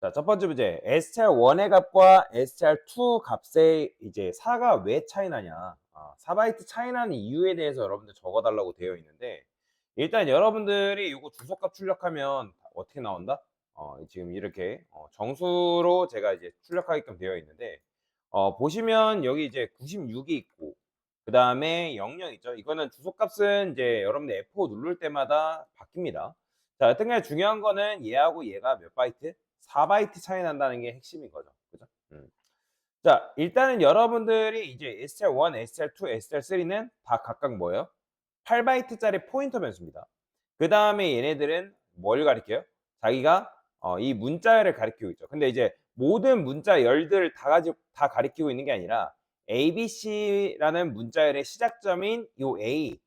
자, 첫 번째 문제. STR1의 값과 STR2 값의 이제 4가 왜 차이 나냐. 아, 4바이트 차이 나는 이유에 대해서 여러분들 적어달라고 되어 있는데, 일단 여러분들이 이거 주소값 출력하면 어떻게 나온다? 어, 지금 이렇게 어, 정수로 제가 이제 출력하게끔 되어 있는데, 어, 보시면 여기 이제 96이 있고, 그 다음에 00 있죠. 이거는 주소값은 이제 여러분들 F5 누를 때마다 바뀝니다. 자, 여튼간에 중요한 거는 얘하고 얘가 몇 바이트? 4바이트 차이 난다는 게 핵심인 거죠. 그죠? 음. 자, 일단은 여러분들이 이제 STR1, STR2, STR3는 다 각각 뭐예요? 8바이트짜리 포인터 변수입니다. 그 다음에 얘네들은 뭘 가리켜요? 자기가 어, 이 문자열을 가리키고 있죠. 근데 이제 모든 문자 열들을 다 가지고 다 가리키고 있는 게 아니라 ABC라는 문자열의 시작점인 요 A,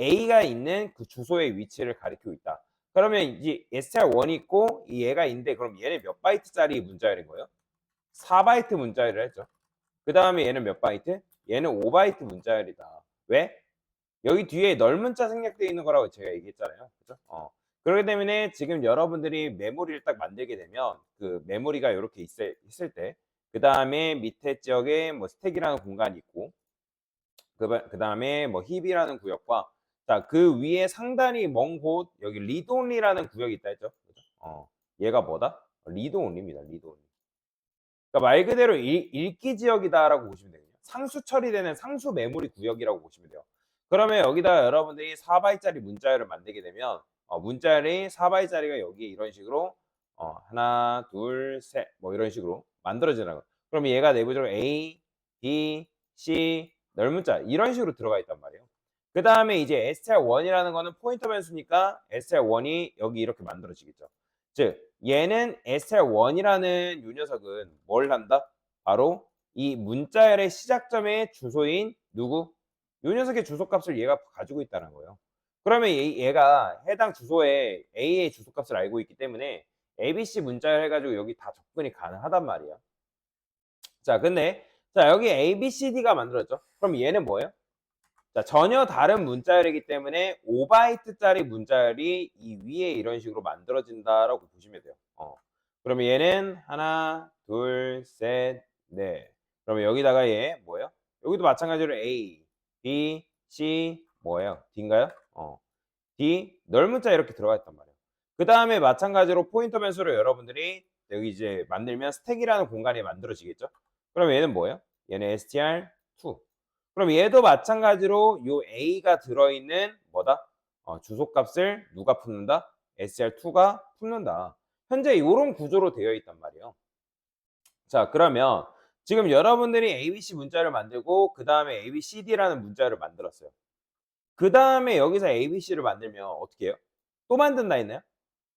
A가 있는 그 주소의 위치를 가리키고 있다. 그러면 이제 STR1이 있고 이 얘가 있는데 그럼 얘는 몇 바이트짜리 문자열인 거예요? 4바이트 문자열을 했죠. 그 다음에 얘는 몇 바이트? 얘는 5바이트 문자열이다. 왜? 여기 뒤에 넓은 자 생략되어 있는 거라고 제가 얘기했잖아요. 그죠? 어. 그렇기 때문에 지금 여러분들이 메모리를 딱 만들게 되면 그 메모리가 이렇게 있을, 있을 때, 그 다음에 밑에 지역에 뭐 스택이라는 공간이 있고, 그, 그 다음에 뭐 힙이라는 구역과 자, 그 위에 상단이 먼 곳, 여기 리드온리라는 구역이 있다 했죠. 어, 얘가 뭐다? 리드온리입니다. 리드온리. 그러니까 말 그대로 읽, 읽기 지역이다라고 보시면 되거든요. 상수 처리되는 상수 메모리 구역이라고 보시면 돼요. 그러면 여기다 여러분들이 4바이트짜리 문자열을 만들게 되면 어, 문자열이 4바이트짜리가 여기 이런 식으로 어, 하나, 둘, 셋, 뭐 이런 식으로 만들어지는 거. 그럼 얘가 내부적으로 A, B, C, 넓문자 이런 식으로 들어가 있단 말이에요. 그 다음에 이제 str1이라는 거는 포인터 변수니까 str1이 여기 이렇게 만들어지겠죠. 즉 얘는 str1이라는 이 녀석은 뭘 한다? 바로 이 문자열의 시작점의 주소인 누구? 이 녀석의 주소값을 얘가 가지고 있다는 거예요. 그러면 얘 가 해당 주소에 A의 주소값을 알고 있기 때문에 ABC 문자열 해가지고 여기 다 접근이 가능하단 말이야. 자, 근데 자 여기 ABCD가 만들었죠. 그럼 얘는 뭐예요? 자, 전혀 다른 문자열이기 때문에 5바이트짜리 문자열이 이 위에 이런 식으로 만들어진다라고 보시면 돼요. 어. 그러면 얘는 하나, 둘, 셋, 넷. 그러면 여기다가 얘 뭐예요? 여기도 마찬가지로 A, B, C 뭐예요? D인가요? 어. D 넓문자 이렇게 들어가 있단 말이에요. 그 다음에 마찬가지로 포인터 변수로 여러분들이 여기 이제 만들면 스택이라는 공간이 만들어지겠죠? 그럼 얘는 뭐예요? 얘는 str2. 그럼 얘도 마찬가지로 요 A가 들어있는 뭐다? 어, 주소값을 누가 품는다? SR2가 품는다. 현재 이런 구조로 되어 있단 말이에요. 자, 그러면 지금 여러분들이 ABC 문자를 만들고 그 다음에 ABCD라는 문자를 만들었어요. 그 다음에 여기서 ABC를 만들면 어떻게 해요? 또 만든다 했나요?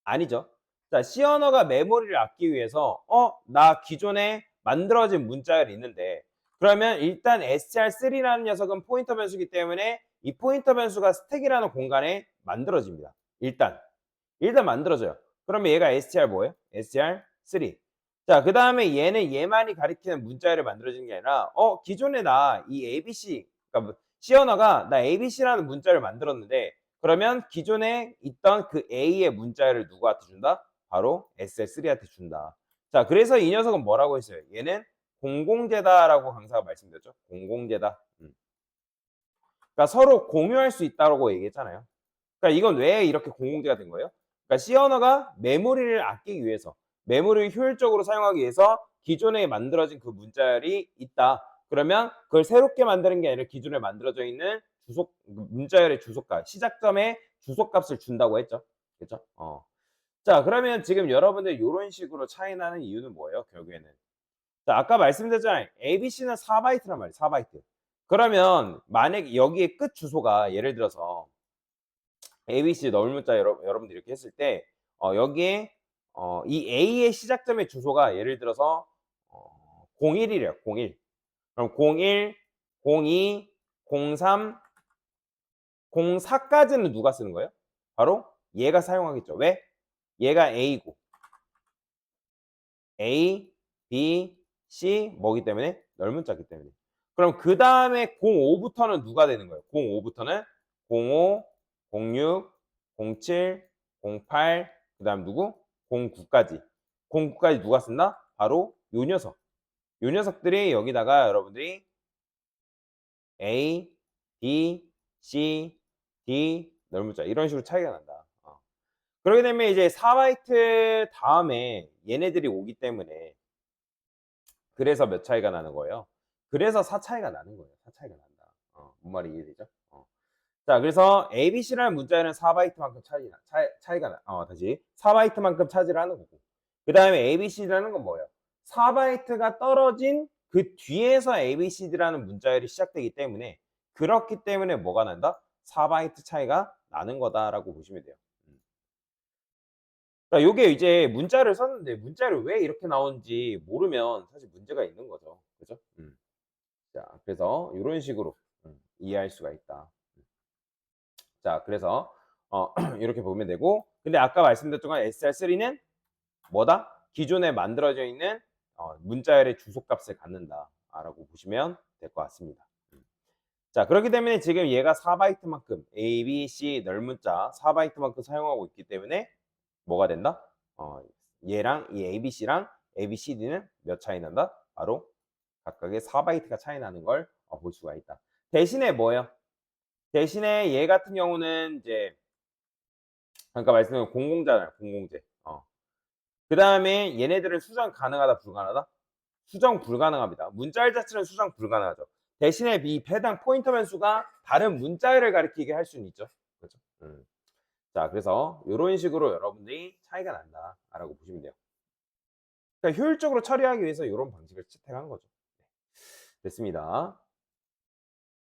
아니죠. 자, C 언어가 메모리를 아끼기 위해서 어, 나 기존에 만들어진 문자열이 있는데 그러면 일단 str3라는 녀석은 포인터 변수기 때문에 이 포인터 변수가 스택이라는 공간에 만들어집니다. 일단 일단 만들어져요. 그러면 얘가 str 뭐예요? str3. 자, 그 다음에 얘는 얘만이 가리키는 문자열을 만들어지는 게 아니라 어 기존에 나 이 abc 그러니까 C 언어가 나 abc라는 문자를 만들었는데 그러면 기존에 있던 그 a의 문자열을 누구한테 준다? 바로 str3한테 준다. 자, 그래서 이 녀석은 뭐라고 했어요? 얘는 공공재다라고 강사가 말씀드렸죠. 공공재다. 음. 그러니까 서로 공유할 수 있다고 얘기했잖아요. 그러니까 이건 왜 이렇게 공공재가 된 거예요? 그러니까 C 언어가 메모리를 아끼기 위해서, 메모리를 효율적으로 사용하기 위해서 기존에 만들어진 그 문자열이 있다. 그러면 그걸 새롭게 만드는 게 아니라 기존에 만들어져 있는 주소 문자열의 주소값, 시작점에 주소값을 준다고 했죠. 그렇죠? 어. 자, 그러면 지금 여러분들 이런 식으로 차이 나는 이유는 뭐예요? 결국에는 자, 아까 말씀드렸잖아요. ABC는 4바이트란 말이에요. 4바이트. 그러면 만약 여기에 끝 주소가 예를 들어서 ABC 넓은 문자 여러, 여러분들 이렇게 했을 때 어, 여기에 어, 이 A의 시작점의 주소가 예를 들어서 어, 01이래요. 01. 그럼 01, 02, 03, 04까지는 누가 쓰는 거예요? 바로 얘가 사용하겠죠. 왜? 얘가 A고 A, B, C 뭐기 때문에 넓은 자기 때문에. 그럼 그 다음에 05부터는 누가 되는 거예요? 05부터는 05, 06, 07, 08, 그 다음 누구? 09까지. 공구까지 누가 쓴다? 바로 요 녀석. 요 녀석들이 여기다가 여러분들이 A, B, C, D 넓은 자 이런 식으로 차이가 난다. 어. 그렇게 되면 이제 4바이트 다음에 얘네들이 오기 때문에 그래서 몇 차이가 나는 거예요? 그래서 4 차이가 나는 거예요. 4 차이가 난다. 어, 뭔 말이 이해되죠? 어. 자, 그래서 ABC라는 문자에는 4바이트만큼 차이, 차이, 차이가 나, 어, 다시 4바이트만큼 차지를 하는 거고. 그 다음에 ABC라는 건 뭐예요? 4바이트가 떨어진 그 뒤에서 ABCD라는 문자열이 시작되기 때문에 그렇기 때문에 뭐가 난다? 4바이트 차이가 나는 거다라고 보시면 돼요. 음. 자, 요게 이제 문자를 썼는데 문자를 왜 이렇게 나오는지 모르면 사실 문제가 있는 거죠. 그죠? 음. 자, 그래서 이런 식으로 음, 이해할 수가 있다. 자, 그래서 어, 이렇게 보면 되고 근데 아까 말씀드렸던 건 SR3는 뭐다? 기존에 만들어져 있는 어, 문자열의 주소값을 갖는다 라고 보시면 될 것 같습니다. 음. 자, 그렇기 때문에 지금 얘가 4바이트만큼 A, B, C 넓문자 4바이트만큼 사용하고 있기 때문에 뭐가 된다? 어, 얘랑 이 A, B, C랑 A, B, C, D는 몇 차이 난다? 바로 각각의 4바이트가 차이 나는 걸 어, 볼 수가 있다. 대신에 뭐예요? 대신에 얘 같은 경우는 이제 아까 말씀드린 공공자잖아요. 공공재. 어. 그 다음에 얘네들은 수정 가능하다 불가능하다? 수정 불가능합니다. 문자열 자체는 수정 불가능하죠. 대신에 이 해당 포인터 변수가 다른 문자열을 가리키게 할 수는 있죠. 그렇죠? 음. 자, 그래서 이런 식으로 여러분들이 차이가 난다라고 보시면 돼요. 그러니까 효율적으로 처리하기 위해서 이런 방식을 채택한 거죠. 네. 됐습니다.